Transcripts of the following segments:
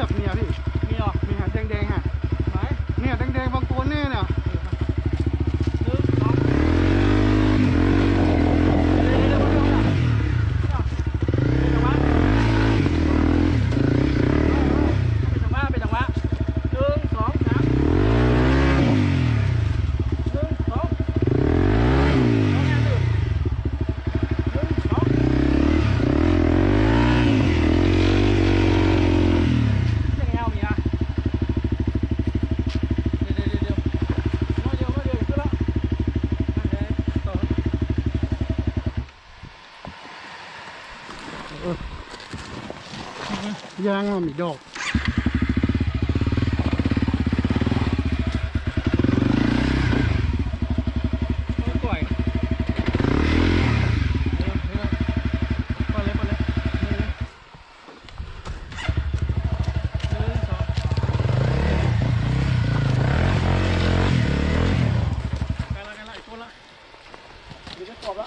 มีอะพี่มีเหรอมีฮะแดงๆฮะไหนเนี่ยแดงๆบางตัวแน่เนี่ย หนึ่งสองเดี๋ยวเดี๋ยวเดี๋ยวเดี๋ยวเดี๋ยวเดี๋ยวเป็นจังหวะเป็นจังหวะหนึ่งสองสามหนึ่งสองสองแอนหนึ่งหนึ่งสองยังไงเอาเมียเดี๋ยวเดี๋ยวเดี๋ยวน้อยเดียวน้อยเดียวขึ้นแล้วนั่นเลยต่อ ยางมันมีดอก โอ้ยก่อยเร็วเร็วไปเลยไปเลยเร็วเร็วหนึ่งสองใกล้ละใกล้ละอีกคนละเดี๋ยวจะกรอบละ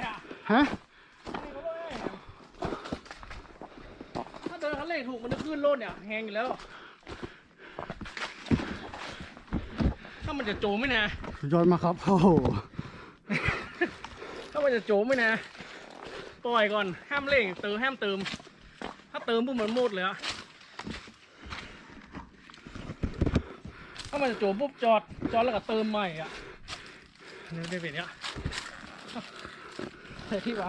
นี่ยฮะนี่เขาเลิกแน่เนี่ยถ้าเดินคันเร่งถูกมันจะขึ้นโลดเนี่ยแหงอยู่แล้ว ถ้ามันจะโจมไหมนะสุดยอดมากครับโอ้โหถ้ามันจะโจมไหมนะปล่อยก่อนห้ามเร่งเติมห้ามเติม ถ้าเติมปุ๊บมันหมดเลยอะถ้ามันจะโจมปุ๊บจอดจอดแล้วก็เติมใหม่อะ เนี่ยเป็นเนี้ยเฮ้ยที่วะ